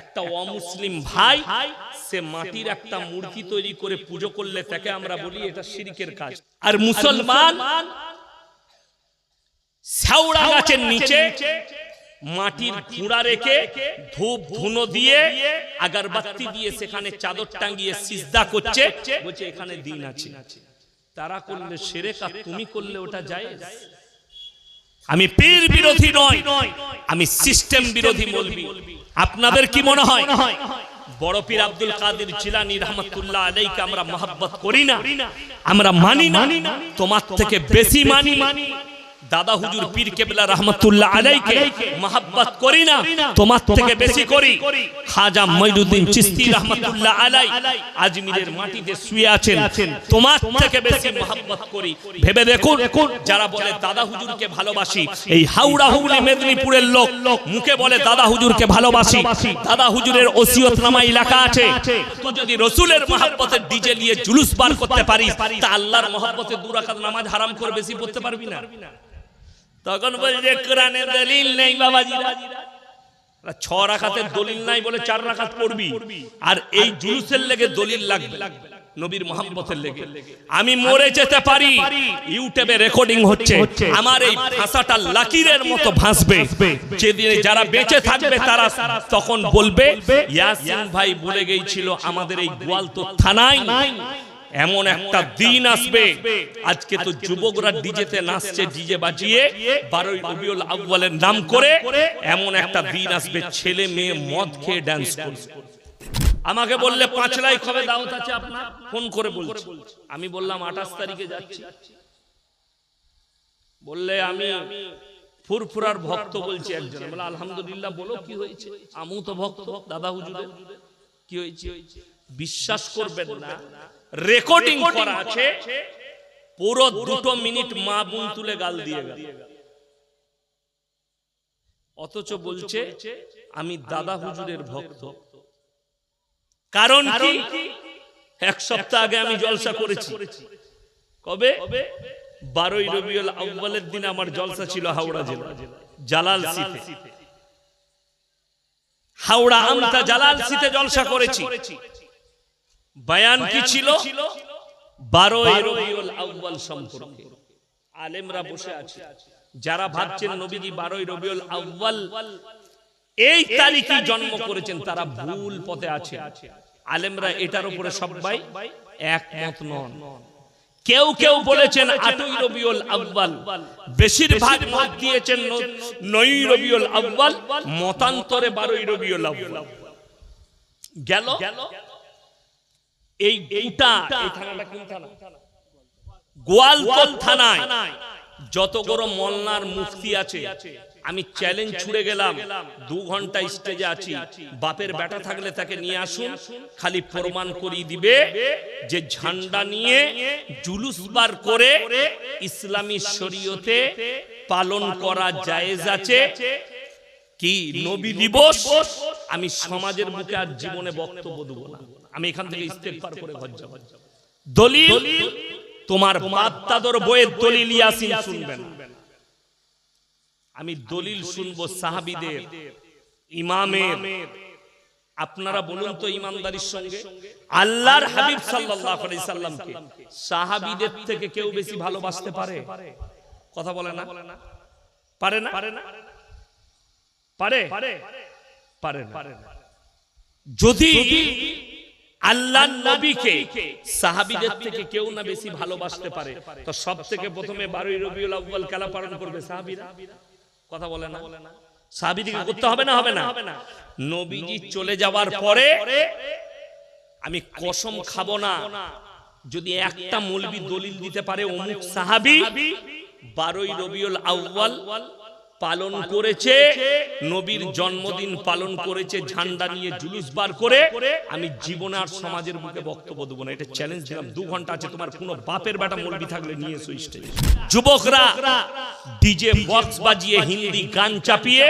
একটা অমুসলিম ভাই সে মাটির একটা মূর্তি তৈরি করে পুজো করলে তাকে আমরা বলি এটা শিরিকের কাজ। আর মুসলমান শ্যাওড়া গাছের নিচে মাটির কুড়া রেখে ধূপ ধুনো দিয়ে আগারবাতি দিয়ে সেখানে চাদর টাঙ্গিয়ে সিজদা করছে বলছে এখানে দিন আছে। তারা করলে আর তুমি করলে ওটা যায় আমি পীর বিরোধী নয় আমি সিস্টেম বিরোধী বলবি। আপনাদের কি মনে হয়? বড় পীর আব্দুল কাদের জিলানি রহমতুল্লাহ আলাইকে আমরা মহাব্বত করি না? আমরা মানি না? তোমার থেকে বেশি মানি। দাদা হুজুর পীর কেবলা রহমতুল্লাহ আলাইকে মহাব্বত করি না তোমার থেকে বেশি করি। খাজা মঈনুদ্দিন চিস্তি রহমতুল্লাহ আলাই আজমিরের মাটিতে শুয়ে আছেন। তোমার থেকে বেশি মহাব্বত করি। ভেবে দেখুন যারা বলে দাদা হুজুরকে ভালোবাসি এই হাওড়া হুগলি মেদিনীপুরের লোক মুখে বলে দাদা হুজুরকে ভালোবাসি। দাদা হুজুরের ওসিয়ত নামা এলাকা আছে। তো যদি রসুলের মহাব্বতের ডিজে নিয়ে জুলুস বার করতে পারিস তা আল্লাহর মহাব্বতে দুরাকাত নামাজ হারাম করে বেশি পড়তে পারবি না তখন বলছে, কোরআনে দলিল নেই বাবাজিরা ছ রাখাতের দলিল নাই বলে চার রাখাত পড়বি। আর এই জুলুসের লেগে দলিল লাগবে, নবীর মোহাম্মতের লেগে। আমি মরে যেতে পারি, ইউটিউবে রেকর্ডিং হচ্ছে, আমার এই ভাষাটা লাকিরের মতো ভাসবে। যেদিন যারা বেঁচে থাকবে তারা তখন বলবে, ইয়াসিন ভাই বলে গিয়েছিল, আমাদের এই গোয়াল তো থানায় এমন একটা দিন আসবে। আজকে তো যুবকরা ডিজেতে নাচছে ডিজে বাজিয়ে বারোই রবিউল আউ্বালের নাম করে এমন একটা দিন আসবে ছেলে মেয়ে মদ খেয়ে ড্যান্স করবে। আমাকে বললে পাঁচ লাখ হবে দাওয়াত আছে আপনার? ফোন করে বলছি। আমি বললাম আঠাশ তারিখে যাচ্ছি। বললে আমি ফুরফুরার ভক্ত বলছি একজন। বলে আলহামদুলিল্লাহ বলো কি হয়েছে? আমিও তো ভক্ত। দাদা হুজুরের। কি হয়েছে? বিশ্বাস করবেন না। রেকর্ডিং করা আছে। পুরো দুটো মিনিট মা বোন তুলে গাল দিয়ে গেল অথচ বলছে আমি দাদা হুজুরের ভক্ত। কারণ কি? এক সপ্তাহ আগে আমি জলসা করেছি। কবে? বারোই রবিউল আউ্বালের দিন আমার জলসা ছিল হাওড়া জেলা। জালাল সিতে হাওড়া আমতা জালাল সিতে জলসা করেছি। বয়ান কি ছিল রবিউল আউ্বাল সম্পর্কে আলেমরা বসে আছে যারা ভাবছেন নবীজি বারোই রবিউল আউ্বাল এই তারিখে জন্ম করেছেন তারা ভুল পথে আছে আলেমরা এটার উপরে সবাই একমত নন কেউ কেউ বলেছেন আটই রবিউল আউ্বাল বেশিরভাগ মত দিয়েছেন নয় রবিউল আউ্বাল মতান্তরে বারোই রবিউল আউ্বাল গেল এই গোটা এই থানাটা কোন থানা? গোয়ালতল থানায় যত বড় মলনার মুফতি আছে আমি চ্যালেঞ্জ ছুড়ে গেলাম। দু ঘণ্টা স্টেজে আছি। বাপের বেটা থাকলে তাকে নিয়ে আসুন খালি প্রমাণ করিয়ে দিবে যে ঝান্ডা নিয়ে জুলুস বার করে ইসলামী শরীয়তে পালন করা জায়েজ আছে। কি নবী দিবস? আমি সমাজের বুকে আর জীবনে বক্তব্য দেবো না। আমি এখান থেকে ইস্তেগফার করে ঘর যাব দলিল তোমার বাপ দাদর বইয়ের দলিল ইয়াসিন শুনবেন আমি দলিল শুনব সাহাবীদের। ইমামের। আপনারা বলুন তো ইমানদারির সঙ্গে আল্লাহর হাবিব সাল্লাল্লাহু আলাইহি সাল্লামকে সাহাবীদের থেকে কেউ বেশি ভালোবাসতে পারে? কথা বলে না? পারে না? পারে না? পারে? পারে? না। যদি আল্লাহ নবীকে সাহাবীদের থেকে কেউ না বেশি ভালোবাসতে পারে। তো সব থেকে প্রথমে বারোই রবিউল আউ্বাল খেলা পালন করবে সাহাবীরা। কথা বলে না? সাহাবীদিকে করতে হবে না হবে না? নবীজি চলে যাওয়ার পরে আমি কসম খাব না। যদি একটা মৌলবি দলিল দিতে পারে অমুক সাহাবী বারোই রবিউল আউ্বাল পালন করেছে নবীর জন্মদিন পালন করেছে ঝান্ডা নিয়ে জুলুস বার করে আমি জীবনে আর সমাজের মুখে বক্তব্য দেবো না। এটা চ্যালেঞ্জ দিলাম। দু ঘণ্টা আছে তোমার কোনো বাপের বেটা মলবি থাকলে নিয়ে এসো স্টেজে যুবকরা ডিজে বক্স বাজিয়ে হিন্দি গান চাপিয়ে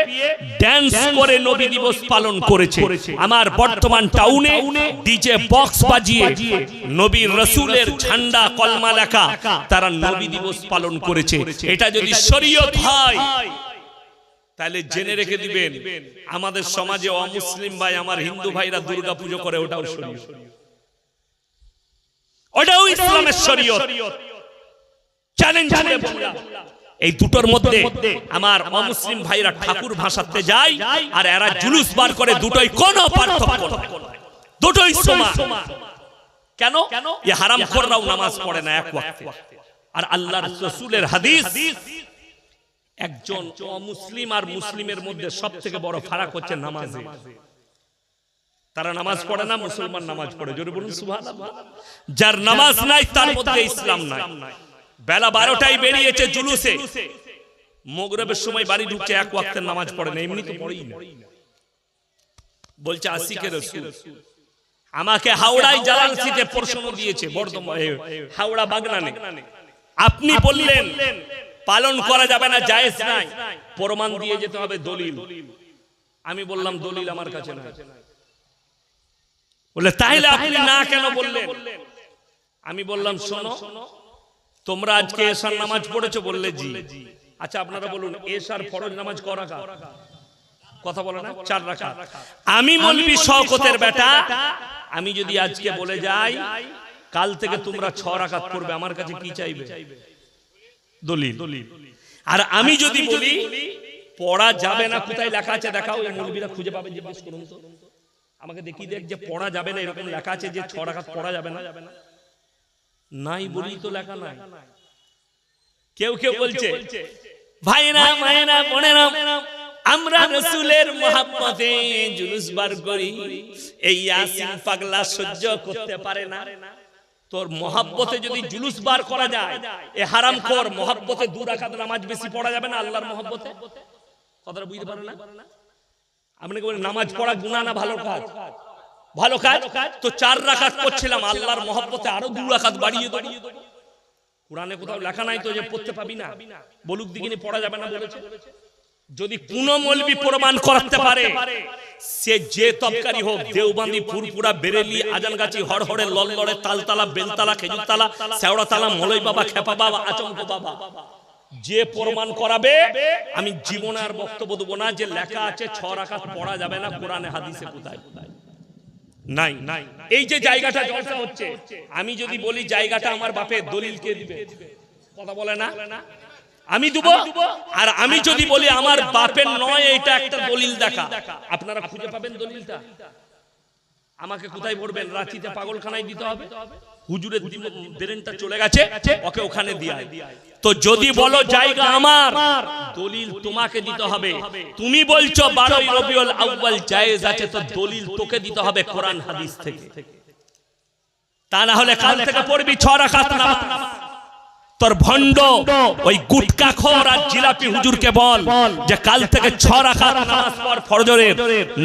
ড্যান্স করে নবী দিবস পালন করেছে। আমার বর্তমান টাউনে ডিজে বক্স বাজিয়ে নবীর রসুলের ঝান্ডা কলমা লেখা তারা নবী দিবস পালন করেছে। এটা যদি শরীয়ত হয় তাহলে জেনে রেখে দিবেন আমাদের সমাজে অমুসলিম ভাই আমার হিন্দু ভাইরা দুর্গা পুজো করে ওটাও শরীয়ত। ওটাও ইসলামের শরীয়ত। চ্যালেঞ্জ এই দুটোর মধ্যে আমার অমুসলিম ভাইরা ঠাকুর ভাসাতে যায় আর এরা জুলুস বার করে দুটোই কোনো পার্থক্য দুটোই সমান। কেন? এ হারাম কররাও নামাজ পড়ে না এক ওয়াক্তে। আর আল্লাহর রাসূলের হাদিস একজন অমুসলিম আর মুসলিমের মধ্যে সব থেকে বড় ফারাক হচ্ছে নামাজে। তারা নামাজ পড়ে না, মুসলমান নামাজ পড়ে। জোরে বলুন, সুবহানাল্লাহ। যার নামাজ নাই, তার মধ্যে ইসলাম নাই। বেলা বারোটায় বেরিয়েছে জুলুসে। মোগরবের সময় বাড়ি ঢুকছে, এক ওয়াক্তের নামাজ পড়ে না। এমনি তো পড়েই না। বলছে আশিকে রসুল, আমাকে হাওড়ায় জালানসিতে প্রশ্ন দিয়েছে, বর্ধমান হাওড়া বাগনানে। আপনি বললেন পালন করা যাবে না জায়েজ নাই। প্রমাণ দিয়ে যেতে হবে দলিল। আমি বললাম দলিল আমার কাছে নাই। বলে তাহলে আপনি না কেন বললেন? আমি বললাম শোনো তোমরা আজকে এশার নামাজ পড়েছো বললে জি। আচ্ছা আপনারা বলুন এশার ফরজ নামাজ ক রাখা কথা বলে না? চার রাখা আমি মলবি শওকতের বেটা। আমি যদি আজকে বলে যাই কাল থেকে তোমরা ছ রাকাত করবে আমার কাছে কি চাইবে? দলিল। আর আমি যদি বলি পড়া যাবে না কোথায় লেখা আছে দেখাও এই মৌলবীরা খুঁজে পাবে জিজ্ঞেস করুন তো। আমাকে দেখি দেখ যে পড়া যাবে না এরকম লেখা আছে যে ছ রাকাত পড়া যাবে না। নাই বলি তো লেখা নাই। কেউ কেউ বলছে ভাইরা মায়েরা বোনেরা আমরা রসুলের মহাব্বতে জুলুস বার করি। এই ইয়াসিন পাগলা সহ্য করতে পারে না। তোর মহাব্বতে যদি জুলুস বার করা যায়, এ হারাম কর মহাব্বতে দু রাকাত নামাজ বেশি পড়া যাবে না আল্লাহর মহাব্বতে? কথাটা বুঝতে পারে না? আপনাকে বলি নামাজ পড়া গুণা না ভালো কাজ? ভালো কাজ? তো চার রাকাত করছিলাম আল্লাহর মহব্বতে আরও দু রাকাত বাড়িয়ে দেবো। কোরআনে কোথাও লেখা নাই তো যে পড়তে পাবি না? বলুক দিকিনি পড়া যাবে না বলেছে? যদি কোন মলবি প্রমাণ করাতে পারে, সে যে তবকারি হোক, দেওবান্দি ফুরপুরা বেরেলি, আজানগাছি, হড়হড়ে, লললড়ে, তালতালা, বেলতালা, খেজুরতালা শেওড়াতালা মলই বাবা খেপা বাবা আচমক বাবা যে প্রমাণ করাবে, আমি জীবনে আর বক্তব্য দেবো না, যে লেখা আছে, ছ রাখাত পড়া যাবে না, কোরআনে, হাদিসে কোথায়? নাই নাই। এই যে জায়গাটা জলসা হচ্ছে, আমি যদি বলি জায়গাটা আমার বাপের দলিল কে দিবে, কথা বলে না? আমি দেব? আর আমি যদি বলি আমার বাপের নয় এটা একটা দলিল দেখা। আপনারা খুঁজে পাবেন দলিলটা। আমাকে কোথায় পড়বেন রাঁচিতে পাগলখানায় দিতে হবে? হুজুরের ব্রেনটা চলে গেছে? ওকে ওখানে দিয়ে তো যদি বলো জায়গা আমার দলিল তোমাকে দিতে হবে। তুমি বলছো বারোই রবিউল আউয়াল জায়েজ আছে তো দলিল তোকে দিতে হবে কোরআন হাদিস থেকে। তা না হলে কাল থেকে পড়বি ছ নামাজ। তোর ভণ্ড ওই গুটকা খোর আর জিলাপি হুজুরকে বল যে কাল থেকে ছ রাকাত নামাজ পড় ফরজরের।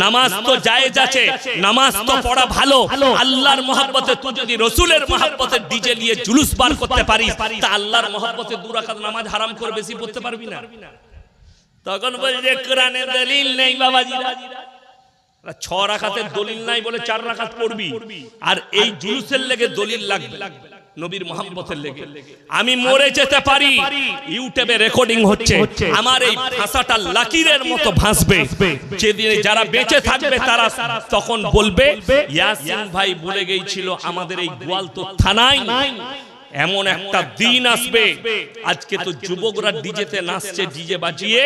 নামাজ তো জায়েজ আছে। নামাজ তো পড়া ভালো। আল্লাহর মহব্বতে তুই যদি রসুলের মহব্বতে ডিজে নিয়ে জুলুস বার করতে পারিস তা আল্লাহর মহব্বতে দু রাকাত নামাজ হারাম করে বেশি পড়তে পারবি না। তখন বলছে কোরআনে দলিল নেই বাবাজিরা। ছ রাখাতের দলিল নাই বলে চার রাখাত পড়বি। আর এই জুলুসের লেগে দলিল লাগবে। নবীর মোহাম্মতের লেগে। আমি মরে যেতে পারি। ইউটিউবে রেকর্ডিং হচ্ছে। আমার এই ভাষাটা লাকিরের মতো ভাসবে। যেদিন যারা বেঁচে থাকবে তারা তখন বলবে ইয়াসিন ভাই বলে গিয়েছিল আমাদের এই গোয়ালতো থানায় এমন একটা দিন আসবে। আজকে তো যুবকরা ডিজেতে নাচছে ডিজে বাজিয়ে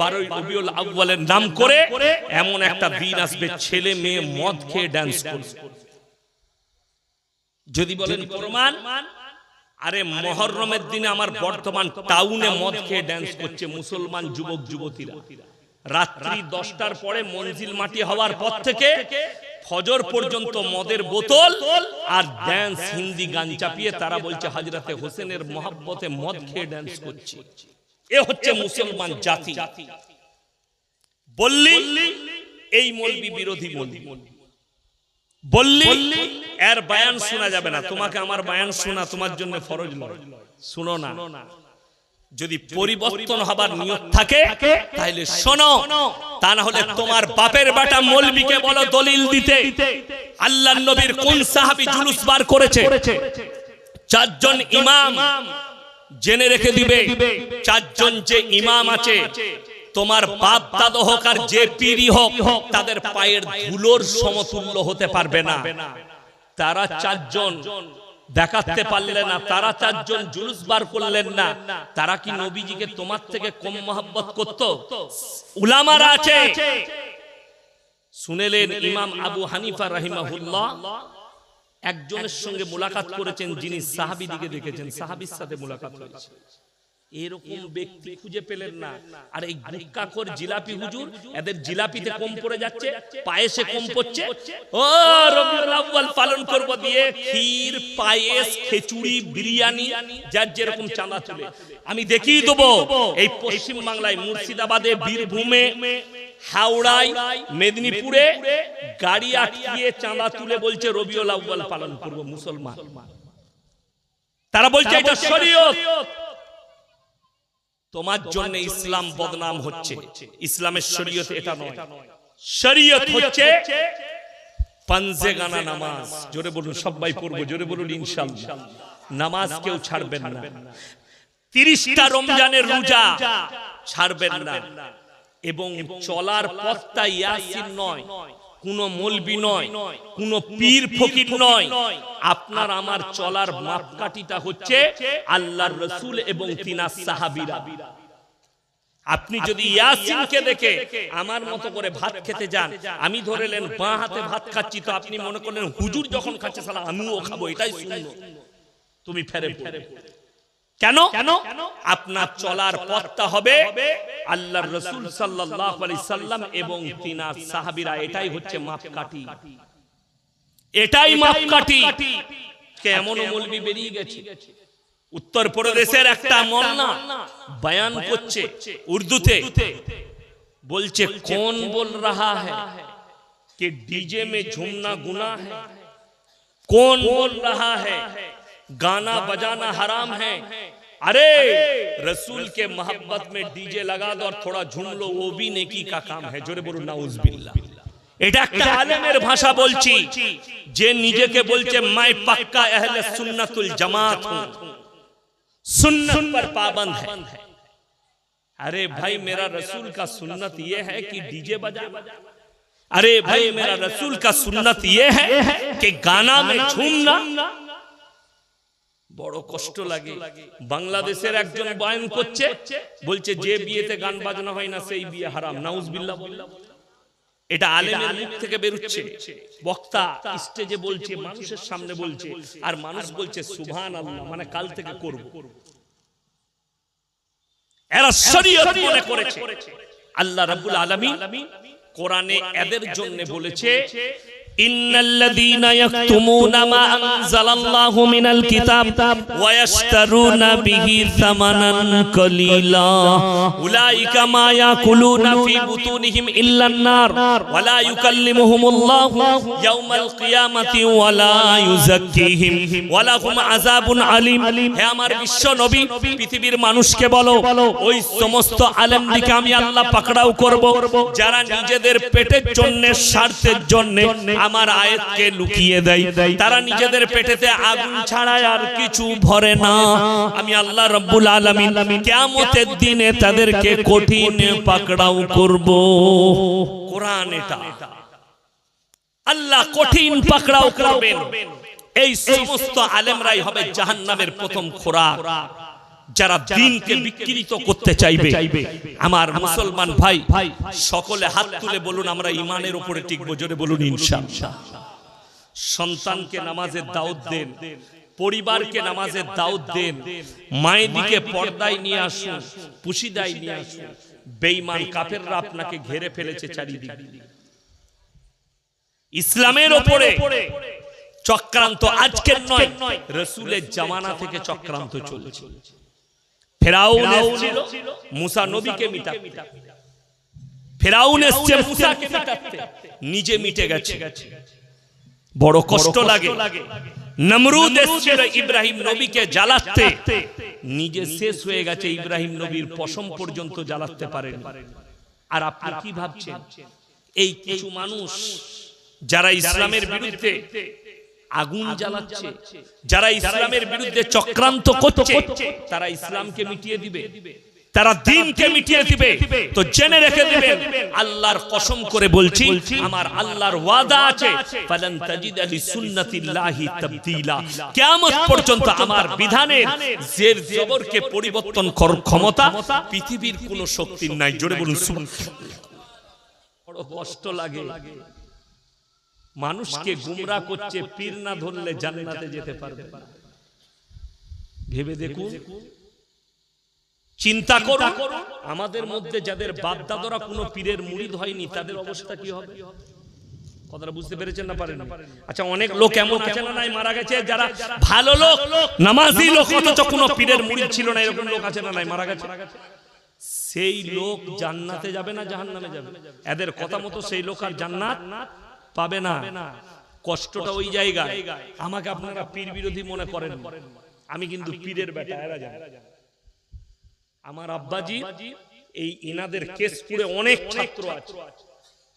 বারোই রবিউল আউয়ালের নাম করে এমন একটা দিন আসবে। ছেলে মেয়ে মদ খেয়ে ডান্স করবে যদি বলেন প্রমাণ আরে মহরমের দিনে আমার বর্তমান টাউনে মদ খেয়ে ড্যান্স করছে মুসলমান যুবক যুবতীরা। রাত্রি দশটার পরে মঞ্জিল মাটি হওয়ার পর থেকে ফজর পর্যন্ত মদের বোতল আর ড্যান্স হিন্দি গান চাপিয়ে তারা বলছে হাজরাতে হোসেনের মহাব্বতে মদ খেয়ে ড্যান্স করছে। এ হচ্ছে মুসলমান জাতি। বললি এই মলবি বিরোধী মলবি। বললি এর বায়ান শোনা যাবে না। তোমাকে আমার বায়ান শোনা তোমার জন্য ফরজ নয়। শুনো না। যদি পরিবর্তন হবার নিয়ত থাকে তাহলে শোনো। তা না হলে তোমার বাপের বেটা মলবিকে বলো দলিল দিতে। আল্লাহ নবীর কোন সাহাবী জুলুস বার করেছে? চারজন ইমাম। জেনে রেখে দিবে। চারজন যে ইমাম আছে। তোমার বাপ দাদা হোক আর যে পীরই হোক তাদের পায়ের ধুলোর সমতুল্য হতে পারবে না। তারা চারজন দেখাতে পারলে না তারা চারজন জুলুস বার করলেন না। তারা কি নবীজিকে তোমার থেকে কম মহব্বত করত? উলামারা আছে। শুনেলেন ইমাম আবু হানিফা রাহিমাহুল্লাহ। একজনের সঙ্গে মোলাকাত করেছেন যিনি সাহাবি দিকে দেখেছেন। সাহাবির সাথে মোলাকাত হয়েছে। এরকম ব্যক্তি খুঁজে পেলেন না। আর এই গুক্কাখোর জিলাপি হুজুর এদের জিলাপিতে কম পড়ে যাচ্ছে পায়েসে কম পড়ছে। ও রবিউল আউয়াল পালন করব দিয়ে ক্ষীর পায়েস খিচুড়ি বিরিয়ানি যার যেরকম চাঁদা তুলে। আমি দেখিয়ে দেবো এই পশ্চিম বাংলায় মুর্শিদাবাদে বীরভূমে হাওড়ায় মেদিনীপুরে গাড়ি আটকিয়ে চাঁদা তুলে বলছে রবিউল আউয়াল পালন করব মুসলমান। তারা বলছে এটা শরীয়ত। তোমার জন্য ইসলাম বদনাম হচ্ছে। ইসলামের শরীয়ত এটা নয়। শরীয়ত হচ্ছে পাঞ্জে গানা নামাজ। জোরে বলুন সবাই পড়ব জোরে বলুন ইনশাআল্লাহ নামাজ কেউ ছাড়বেন না। তিরিশটা রমজানের রোজা ছাড়বেন না। এবং চলার পথটা ইয়াসিন নয়। কোন মলবি নয় কোন পীর ফকির নয়। আপনার আমার চলার মাপকাঠিটা হচ্ছে আল্লাহর রসুল এবং তিনার সাহাবিরা। আপনি যদি ইয়াসিনকে দেখে আমার মতো করে ভাত খেতে যান আমি ধরেলেন বাঁ হাতে ভাত খাচ্ছি তো আপনি মনে করলেন হুজুর যখন খাচ্ছে সালা আমিও খাব এটাই শূন্য তুমি ফেরে ফেরে কেন কেন আপনার চলার পথটা হবে আল্লাহর রসুল সাল্লাল্লাহু আলাইহি সাল্লাম এবং তিনার সাহাবীরা এটাই হচ্ছে মাপকাঠি এটাই মাপকাঠি কেমন মৌলবি বেরিয়ে গেছে উত্তর প্রদেশের একটা মল্লা বয়ান করছে উর্দুতে বলছে কোন বল রাহা है कि डीजे में झूमना गुनाह है कौन बोल रहा है गाना बजाना हराम है अरे रसूल के मोहब्बत में डीजे लगा दो और थोड़ा झूम लो वो भी नेकी का काम है जोरे बोलो नाउजुबिल्लाह এটা একটা আলেমের ভাষা বলছি যে নিজেকে বলছে মাই পাক্কা আহলে সুন্নাতুল জামাত হুঁ सुन्नत पर पाबंद है अरे भाई मेरा रसूल का सुन्नत ये है कि डीजे बजा अरे भाई मेरा रसूल का सुन्नत ये है कि गाना में झूमना বড় কষ্ট লাগে। বাংলাদেশের একজন বয়ান করছে বলছে যে বিয়েতে গান বাজনা হয় না সেই বিয়ে হারাম। নাউজবিল্লাহ বললাম এটা আলেমের মুখ থেকে বেরোচ্ছে। বক্তা স্টেজে বলছে মানুষের সামনে বলছে আর মানুষ বলছে সুবহান আল্লাহ মানে কাল থেকে করব। এরা শরীয়ত মনে করেছে। আল্লাহ রাব্বুল আলামিন কোরআনে এদের জন্য বলেছে إن الذين يكتمون ما أنزل الله من الكتاب ويشترون به ثمنا قليلا أولئك ما يأكلون في بطونهم إلا النار ولا يكلمهم الله يوم القيامة ولا يزكيهم ولهم عذاب عليم হে আমার বিশ্ব নবী পৃথিবীর মানুষকে বলো ওই সমস্ত আলেম দিকে আমি আল্লাহ পাকড়াও করব যারা নিজেদের পেটের জন্য স্বার্থের জন্য আমার আয়াতকে লুকিয়ে দেয়। তারা নিজেদের পেটেতে আগুন ছাড়া আর কিছু ভরে না। আমি আল্লাহ রব্বুল আলামিন কিয়ামতের দিনে তাদেরকে কঠিন পাকড়াও করব। কোরআন এটা। আল্লাহ কঠিন পাকড়াও করবেন। এই সমস্ত আলেমরাই হবে জাহান্নামের প্রথম খোরাক। যারা দিনকে বিকৃত করতে চাইবে আমার মুসলমান ভাই সকলে হাত তুলে বলুন আমরা ইমানের উপরে টিকবো জোরে বলুন ইনশাআল্লাহ। সন্তানকে নামাজের দাউদ দেন পরিবারকে নামাজের দাউদ দেন মায়েদিকে পর্দায় নিয়ে আসুন পুশিদায় নিয়ে আসুন। বেঈমান কাফেররা আপনাকে ঘেরে ফেলেছে চারিদিকে। ইসলামের ওপরে চক্রান্ত আজকের নয় রসুলের জামানা থেকে চক্রান্ত চলছে। ফেরাউন এসেছিল মুসা নবীকে মিটাতে। ফেরাউন এসছে মুসাকে মিটাতে। নিজে মিটে গেছে। বড় কষ্ট লাগে। নমরুদ এসেছিল ইব্রাহিম নবীকে জ্বালাতে। নিজে শেষ হয়ে গেছে ইব্রাহিম নবীর পশম পর্যন্ত জ্বালাতে পারেন। আর আপনি কি ভাবছেন? এই কিছু মানুষ যারা ইসলামের বিরুদ্ধে আগুন জ্বালাচ্ছে। যারা ইসলামের বিরুদ্ধে চক্রান্ত করছে তারা ইসলামকে মিটিয়ে দিবে। তারা দিনকে মিটিয়ে দিবে। তো জেনে রেখে দিবেন আল্লাহর কসম করে বলছি আমার আল্লাহর ওয়াদা আছে ফালান তাজিদ আলি সুন্নাতিল্লাহি তাবদীলা। কিয়ামত পর্যন্ত আমার বিধানের জের জবরকে পরিবর্তন করার ক্ষমতা পৃথিবীর কোনো শক্তির নাই। জোরে বলুন সুবহানাল্লাহ। বড় কষ্ট লাগে। মানুষকে গুমরা করছে পীর না ধরলে জান্নাতে যেতে পারবে না। ভেবে দেখুন। চিন্তা করুন। আমাদের মধ্যে যাদের বাপদাদরা কোনো পীরের মুরিদ হয়নি তাদের অবস্থা কি হবে? কথাটা বুঝতে পেরেছেন না পারেন আচ্ছা অনেক লোক এমন আছে না নাই মারা গেছে যারা ভালো লোক নামাজি লোক অথচ কোনো পীরের মুরিদ ছিল না এরকম লোক আছে না নাই মারা গেছে। সেই লোক জান্নাতে যাবে না জাহান্নামে যাবে। এদের কথা মতো সেই লোক আর জান্নাত পাবে না। কষ্টটা ওই জায়গায়। আমাকে আপনারা পীর বিরোধী মনে করেন। আমি কিন্তু পীরের বেটা এরা জানে। আমার আব্বাজি এই ইনাদের কেশপুরে অনেক ছাত্র আছে।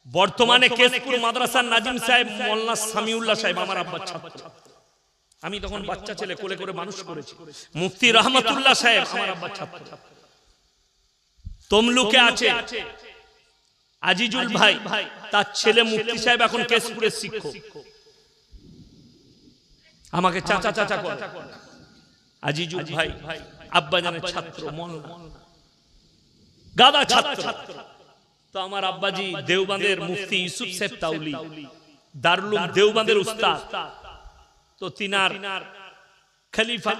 বর্তমানে কেশপুর মাদ্রাসার নাজিম সাহেব মোল্লা সামিউল্লাহ সাহেব আমার আব্বার ছাত্র। আমি তখন বাচ্চা ছেলে কোলে করে মানুষ করেছি। মুফতি রহমতুল্লাহ সাহেব আমার আব্বার ছাত্র। তমলুকে আছে। আজিজুল ভাই তার ছেলে মুফতি সাহেব এখন কেশপুরের শিক্ষক। আমাকে চাচা চাচা করে। আজিজুল ভাই আব্বা জানের ছাত্র মোল্লা গাদা ছাত্র। তো আমার আব্বাজি দেওবাঁধের মুফতি ইউসুফ সাহেব তাউলি। দারুলুম দেওবাঁধের উস্তাদ। তো তিনার খলিফা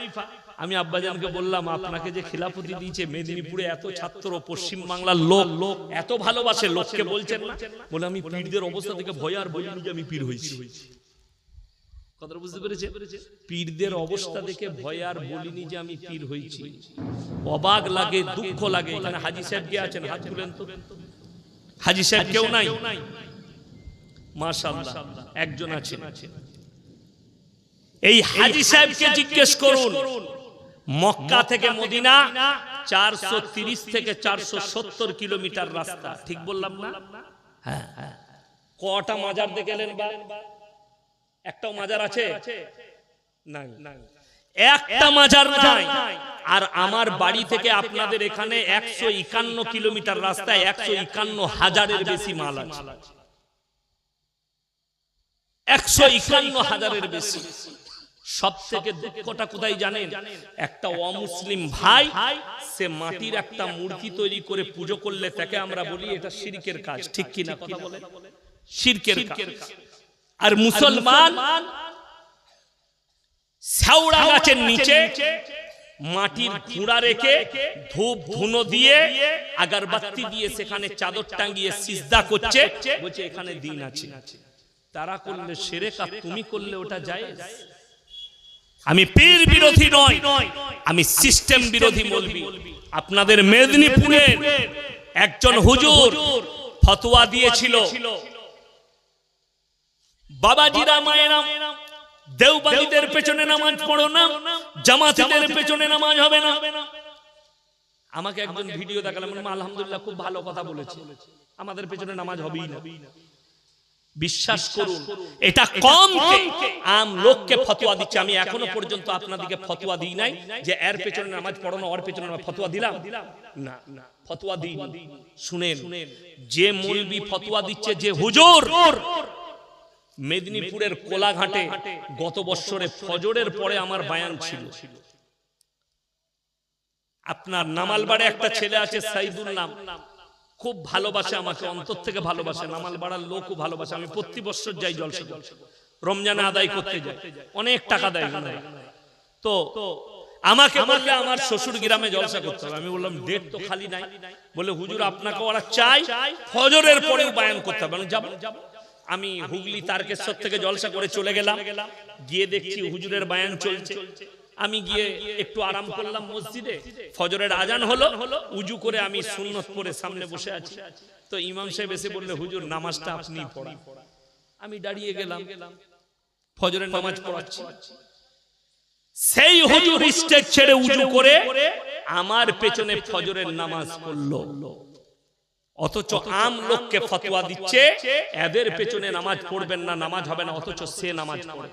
আমি আব্বাজানকে বললাম, আপনাকে যে খিলাফতি দিয়েছে মেদিনীপুরে এত ছাত্র পশ্চিম বাংলার লোক লোক এত ভালোবাসে, লোককে বলছেন না? বলে, আমি পীরদের অবস্থা থেকে ভয় আর বলিনি যে আমি পীর হয়েছি। কথাটা বুঝতে পেরেছে পীরদের অবস্থা দেখে ভয় আর বলিনি যে আমি পীর হয়েছি। অবাক লাগে, দুঃখ লাগে। এখানে হাজি সাহেব কে আছেন? হাত তুলেন তো। হাজি সাহেব কেউ নাই? মাশাআল্লাহ, একজন আছেন। এই হাজি সাহেবকে জিজ্ঞেস করুন। মক্কা থেকে মদিনা চারশো তিরিশ থেকে চারশো সত্তর কিলোমিটার রাস্তা। ঠিক বললাম না? হ্যাঁ হ্যাঁ। কটা মাজার দেখে এলেন বা? একটাও মাজার আছে? একটা মাজার নাই। আর আমার বাড়ি থেকে আপনাদের এখানে একশো একান্ন কিলোমিটার রাস্তায় একশো একান্ন হাজারের বেশি মাল আছে। একশো একান্ন হাজারের বেশি। সব থেকে দুঃখটা কোথায় জানেন? একটা অমুসলিম ভাই সে মাটির একটা মূর্তি তৈরি করে পুজো করলে তাকে আমরা বলি এটা শিরকের কাজ ঠিক কিনা কথা বলে? শিরকের কাজ। আর মুসলমান শ্যাওড়া গাছের নিচে মাটির গুঁড়া রেখে ধূপ ধুনো দিয়ে আগারবাতি দিয়ে সেখানে চাদর টাঙ্গিয়ে সিজদা করছে বলছে এখানে দিন আছে। তারা করলে সেরে তুমি করলে ওটা যায় আমি পীর বিরোধী নয় আমি সিস্টেম বিরোধী বলবি। আপনাদের মেদিনীপুরের একজন হুজুর ফতোয়া দিয়েছিল। বাবাজিরা মায়েরা দেওবাদীদের পেছনে নামাজ পড়ো না জামাতিদের পেছনে নামাজ হবে না। আমাকে একজন ভিডিও দেখালাম আলহামদুলিল্লাহ খুব ভালো কথা বলেছে। আমাদের পেছনে নামাজ হবেই না। বিশ্বাস করুন। এটা কম আম লোককে ফতোয়া দিচ্ছে। আমি এখনও পর্যন্ত আপনাদেরকে ফতোয়া দিই নাই যে এর পেছনে নামাজ পড়ানো ওর পেছনে নামাজ ফতোয়া দিলাম। না না ফতোয়া দিই। শুনেন যে মৌলবি ফতোয়া দিচ্ছে যে হুজুর। মেদিনীপুরের কোলাঘাটে গত বছরে ফজরের পরে আমার বায়ান ছিল। আপনার নামালবাড়ে একটা ছেলে আছে সাইদুল নাম। খুব ভালোবাসে, আমাকে অন্তর থেকে ভালোবাসে নামালবাড়ার লোকও ভালোবাসে, আমি প্রতি বছর যাই জলসা রমজানে আদায় করতে যাই, অনেক টাকা দেয় তো আমাকে বললে আমার শ্বশুর গ্রামে জলসা করতে হবে। আমি বললাম, ডেট তো খালি নাই। বলে, হুজুর, আপনাকে ওরা চাই ফজরের পরেও বায়ান করতে হবে। যাব। আমি হুগলি তারকেশ্বর থেকে জলসা করে চলে গেলাম। গিয়ে দেখছি হুজুরের বায়ান চলছে। আমি গিয়ে একটু আরাম করলাম মসজিদে। ফজরের আজান হলো উজু করে আমি সুন্নত পরে সামনে বসে আছি। তো ইমাম সাহেব এসে বললে হুজুর নামাজটা আপনি পড়ান। আমি দাঁড়িয়ে গেলাম। ফজরের নামাজ পড়াচ্ছি। সেই হুজুর স্টেজ ছেড়ে উজু করে আমার পেছনে ফজরের নামাজ পড়ল। অথচ আম লোককে ফতোয়া দিচ্ছে এদের পেছনে নামাজ পড়বেন না নামাজ হবে না অথচ সে নামাজ পড়ে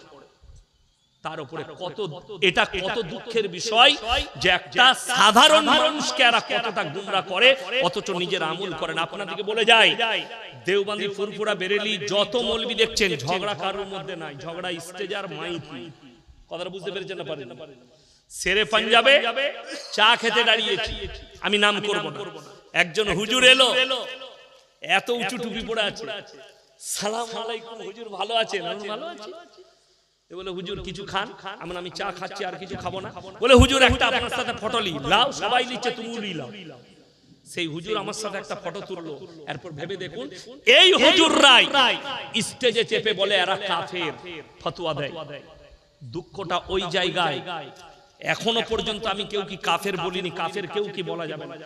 তার উপরে কত এটা কত দুঃখের বিষয় যে একটা সাধারণ মানুষকে এরা কতটা গুমরা করে অথচ নিজের আমল করেন। আপনাদেরকে বলে যায় দেওবান্দি ফুরফুরা বেরেলি যত মলবি দেখছেন ঝগড়া কারোর মধ্যে নাই ঝগড়া স্টেজ আর মাইকি কথাটা বুঝতে পেরেছেন না পারেন? সেরে পাঞ্জাবে চা খেতে দাঁড়িয়েছি। আমি নাম করব না। একজন হুজুর এলো। এত উঁচু টুপি পড়ে আছে। সালাম আলাইকুম হুজুর ভালো আছেন? ভালো বলে হুজুর কিছু খান? আমরা আমি চা খাচ্ছি আর কিছু খাব না। বলে হুজুর একটা আপনার সাথে ফটো লি লাও সবাই তুমিও লি লাও। সেই হুজুর আমার সাথে একটা ফটো তুললো। এরপর ভেবে দেখুন এই হুজুর রাই স্টেজে চেপে বলে এরা কাফের ফতোয়া দেয়। দুঃখটা ওই জায়গায়। এখনও পর্যন্ত আমি কেউ কি কাফের বলিনি কাফের কেউ কি বলা যাবে না।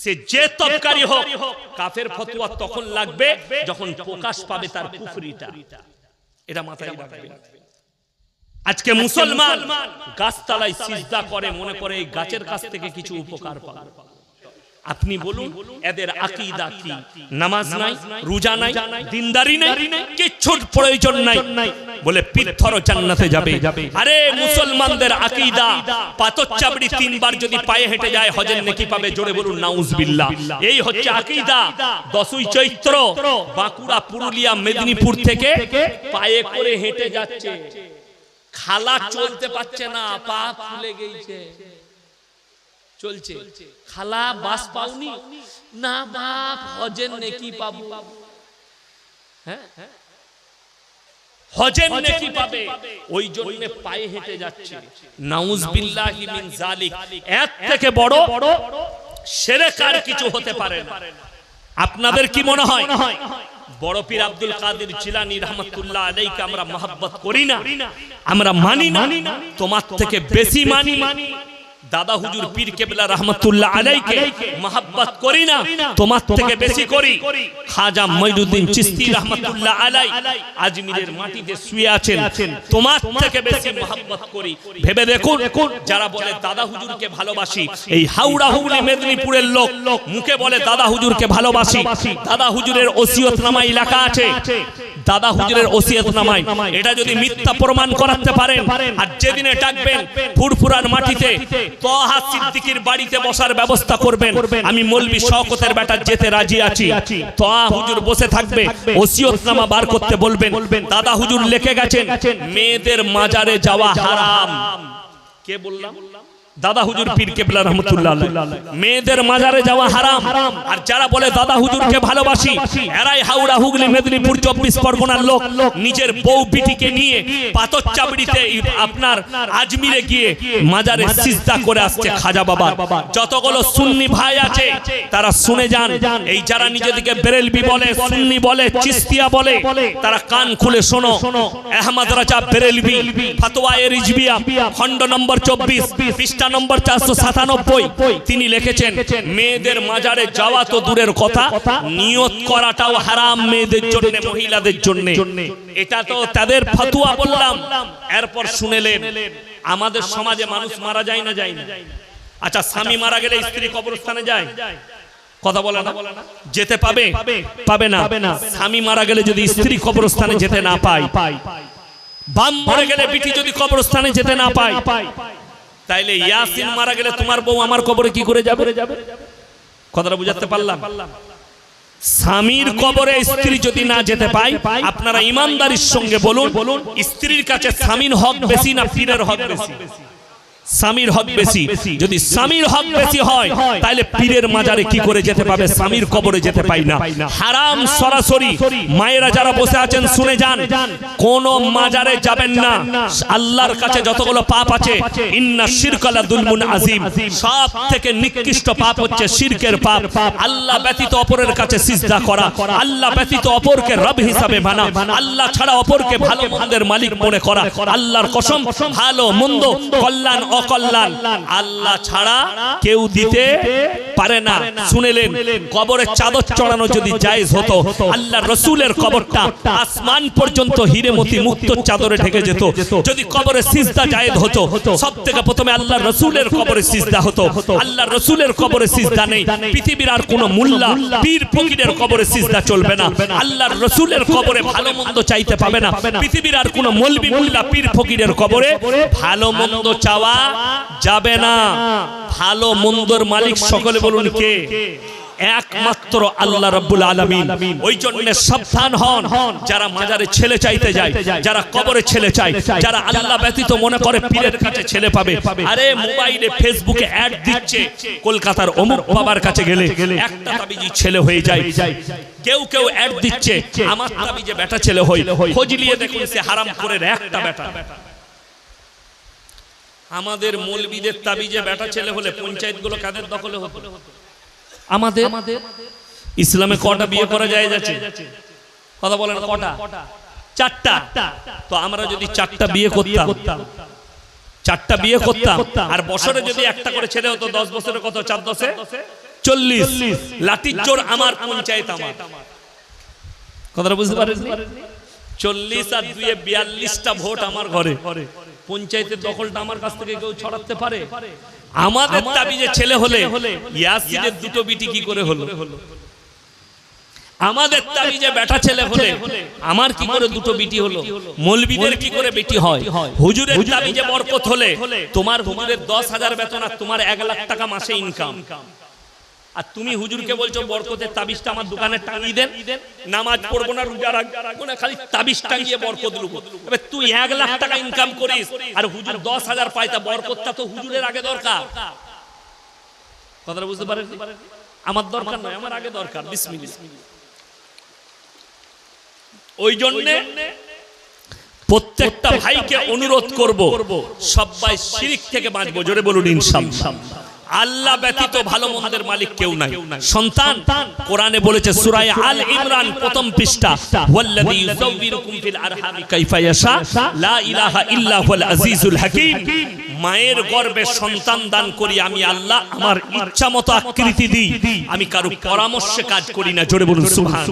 সে যে তবকারী হোক কাফের ফতোয়া তখন লাগবে যখন প্রকাশ পাবে তার কুফরিটা। এটা মাথায় রাখবে আজকে মুসলমান গাছতলায় সিজদা করে মনে করে এই গাছের কাছ থেকে কিছু উপকার পাবে। আপনি বলুন এদের আকীদা কি? নামাজ নাই রোজা নাই দিনদারি নাই কিচ্ছুর প্রয়োজন নাই। বলে পিথর জান্নাতে যাবে। আরে মুসলমানদের আকীদা পাতর চাবড়ি তিনবার যদি পায়ে হেঁটে যায় হজের নেকি পাবে জোরে বলুন নাউজবিল্লাহ। এই হচ্ছে আকীদা। দশই চৈত্র বাঁকুড়া পুরুলিয়া মেদিনীপুর থেকে পায়ে করে হেঁটে যাচ্ছে। খালা চলতে পারছে না পা ফুলে গেছে চলছে। খালা বাস পাওনি? না বাপ হজের নেকি পাবো। হ্যাঁ? হজের নেকি পাবে। ওই জন্য পায়ে হেঁটে যাচ্ছে। নাউজবিল্লাহি মিন জালিক এর থেকে বড় সেরেকার কিছু হতে পারে না। আপনাদের কি মনে হয়? বড় পীর আব্দুল কাদের জিলানি রহমতুল্লাহ আলাইকে আমরা মহাব্বত করি না। আমরা মানি না। তোমার থেকে বেশি মানি। মানি। দাদা হুজুর পীর কেবলা রহমতুল্লাহ আলাইকে মহাব্বত করি না তোমার থেকে বেশি করি। খাজা মঈনুদ্দিন চিশতি রহমতুল্লাহ আলাই আজমিরের মাটিতে শুয়ে আছেন। তোমার থেকে বেশি মহাব্বত করি। ভেবে দেখুন যারা বলে দাদা হুজুরকে ভালোবাসি এই হাওড়া হুগলি মেদিনীপুরের লোক মুখে বলে দাদা হুজুরকে ভালোবাসি। দাদা হুজুরের ওসিয়ত নামা এলাকা আছে। দাদা হুজুরের ওসিয়ত নামায়। এটা যদি মিথ্যা প্রমাণ করাতে পারেন আর যেদিনে ডাকবেন ফুরফুরার মাটিতে তহা সিদ্দিকির বাড়িতে বসার ব্যবস্থা করবেন। আমি মলবি শওকতের বেটা যেতে রাজি আছি। তহা হুজুর বসে থাকবে ওসিয়ত নামা বার করতে বলবেন। দাদা হুজুর লিখে গেছেন মেয়েদের মাজারে যাওয়া হারাম। কে বললাম? দাদা হুজুর পীর কেবলা রহমতুল্লাহ মেয়েদের মাজারে যাওয়া হারাম। আর যারা বলে দাদা হুজুরকে ভালোবাসি, এরাই হাওড়া, হুগলি, মেদিনীপুর, চব্বিশ পরগনার লোক। নিজের বউ বিটিকে নিয়ে পাথর চাবড়িতে আপনার আজমিরে গিয়ে মাজারে সিজদা করে আসছে খাজা বাবা। যতগুলো সুন্নি ভাই আছে, তারা শুনে যান। এই যারা নিজেদেরকে বেরেলবি বলে, সুন্নি বলে, চিস্তিয়া বলে, তারা কান খুলে শোনো। আহমদ রাজা বেরেলবি, ফাতোয়া এ রিজবিয়া খণ্ড নম্বর চব্বিশ পৃষ্ঠা নম্বর চারশো সাতানব্বই। তিনি লিখেছেন, মেয়েদের মাজারে যাওয়া তো দূরের কথা, নিয়ত করাটাও হারাম মেয়েদের জন্য, মহিলাদের জন্য। এটা তো তাদের ফতুয়া বললাম। এরপর শুনেলেন, আমাদের সমাজে মানুষ মারা যায় না যায় না? আচ্ছা স্বামী মারা গেলে স্ত্রী কবরস্থানে যায়? কথা বলে না? যেতে পাবে? পাবে না। স্বামী মারা গেলে যদি স্ত্রী কবরস্থানে যেতে না পায়? বাম মরে গেলে বিটি যদি কবরস্থানে যেতে না পায়? তাইলে ইয়াসিন মারা গেলে তোমার বউ আমার কবরে কি করে যাবে? কথাটা বুঝাতে পারলাম? স্বামীর কবরে স্ত্রী যদি না যেতে পায় আপনারা ইমানদারির সঙ্গে বলুন স্ত্রীর কাছে স্বামীর হক বেশি না পীরের হক বেশি। স্বামীর হক বেশি। যদি স্বামীর হক বেশি হয় তাহলে পীরের মাজারে কি করে যেতে পাবে? স্বামীর কবরে যেতে পাই না। হারাম সরাসরি মায়েরা যারা বসে আছেন শুনে যান। কোন মাজারে যাবেন না। আল্লাহর কাছে যতগুলো পাপ আছে ইন্না শিরকালা দুলমুন আজিম। সব থেকে নিকৃষ্ট পাপ হচ্ছে শিরকের পাপ। আল্লাহ ব্যতীত অপরের কাছে সিজদা করা। আল্লাহ ব্যতীত অপরকে রব হিসাবে মানা। আল্লাহ ছাড়া অপরকে ভালো মন্দের মালিক মনে করা। আল্লাহর কসম ভালো মন্দ কল্যাণ অকল্যাণ। আল্লাহ ছাড়া কেউ দিতে পারে না। শুনেলেন কবরে চাদর চড়ানো যদি জায়েজ হতো আল্লাহ রসুলের কবরটা আসমান পর্যন্ত হিরেমতি মুক্ত চাদরে ঢেকে যেত। যদি কবরে সিজদা জায়েজ হতো সব থেকে প্রথমে আল্লাহ রসুলের কবরে সিজদা হতো। আল্লাহ রসুলের কবরে সিজদা নেই। পৃথিবীর আর কোনো মোল্লা পীর ফকিরের কবরে সিজদা চলবে না। আল্লাহর রসুলের কবরে ভালো মন্দ চাইতে পাবে না। পৃথিবীর আর কোনো মলবি মোল্লা পীর ফকিরের কবরে ভালো মন্দ চাওয়া যাবে না। ভালো মন্দর মালিক সকলে বলুন কে? একমাত্র আল্লাহ রাব্বুল আলামিন। ওই জন্য সাবধান হন। যারা মাজারে ছেলে চাইতে যায় যারা কবরে ছেলে চায় যারা আল্লাহ ব্যতীত মনে করে পীরের কাছে ছেলে পাবে। আরে মোবাইলে ফেসবুকে অ্যাড দিচ্ছে। কলকাতার অমুক বাবার কাছে গেলে একটা তাবিজি ছেলে হয়ে যায়। কেউ কেউ অ্যাড দিচ্ছে আমার তাবিজে বেটা ছেলে হই। খোঁজ নিয়ে দেখুন সে হারাম করে একটা বেটা আমাদের মৌলবীদের তাবিজে বেটা ছেলে হলে পঞ্চায়েতগুলো কাদের দখলে হতো? আমাদের ইসলামে কটা বিয়ে করা যায় যাচ্ছে? কথা বলেন কটা? চারটা। তো আমরা যদি চারটা বিয়ে করতাম চারটা বিয়ে করতাম আর বছরে যদি একটা করে ছেলে হতো দশ বছরে কত চার দশে? চল্লিশ। লাঠির জোর আমার পঞ্চায়েত আমার। কথাটা বুঝতে পারেন চল্লিশ আর দুয়ে বিয়াল্লিশটা ভোট আমার ঘরে। পঞ্চায়েতের দখলটা আমার কাছ থেকে কেউ ছড়াতে পারে? আমাদের তাবিজে ছেলে হলে ইয়াসিনের দুটো বিটি কি করে হলো? আমাদের তাবিজে বেটা ছেলে হলে আমার কি করে দুটো বিটি হলো? মলবিদের কি করে বেটি হয়? হুজুরের তাবিজে বরকত হলে তোমার হুজুরের দশ হাজার বেতন আর তোমার এক লাখ টাকা মাসে ইনকাম আর তুমি হুজুরকে বলছো, বরকতের তাবিজটা আমার দোকানে টাঙিয়ে দেন, নামাজ পড়ব না, রোজা রাখব না খালি তাবিজ টাঙিয়ে বরকত লুবো। এবার তুই এক লাখ টাকা ইনকাম করিস, আর হুজুর দশ হাজার পাই তা বরকতটা তো হুজুরের আগে দরকার। কথাটা বুঝতে পারেন? আমার দরকার নয়, আমার আগে দরকার, বিসমিল্লাহ। ওই জন্যে প্রত্যেকটা ভাইকে অনুরোধ করব, সবাই শিরিক থেকে বাঁচবো, জোরে বলুন ইনশাআল্লাহ আল্লাহ ব্যতীত ভালো মন্দের মালিক কেউ নাই। সন্তান কোরআনে বলেছে সূরা আল ইমরান প্রথম পৃষ্ঠা। ওয়াল্লাযী ইউযাউবিরুকুম ফিল আরহামি কাইফা ইয়াশা। লা ইলাহা ইল্লা হুয়াল আজিজুল হাকীম। মায়ের গর্ভে সন্তান দান করি আমি আল্লাহ আমার ইচ্ছা মতো আকৃতি দিই। আমি কারও পরামর্শে কাজ করি না জোরে বলুন সুবহান।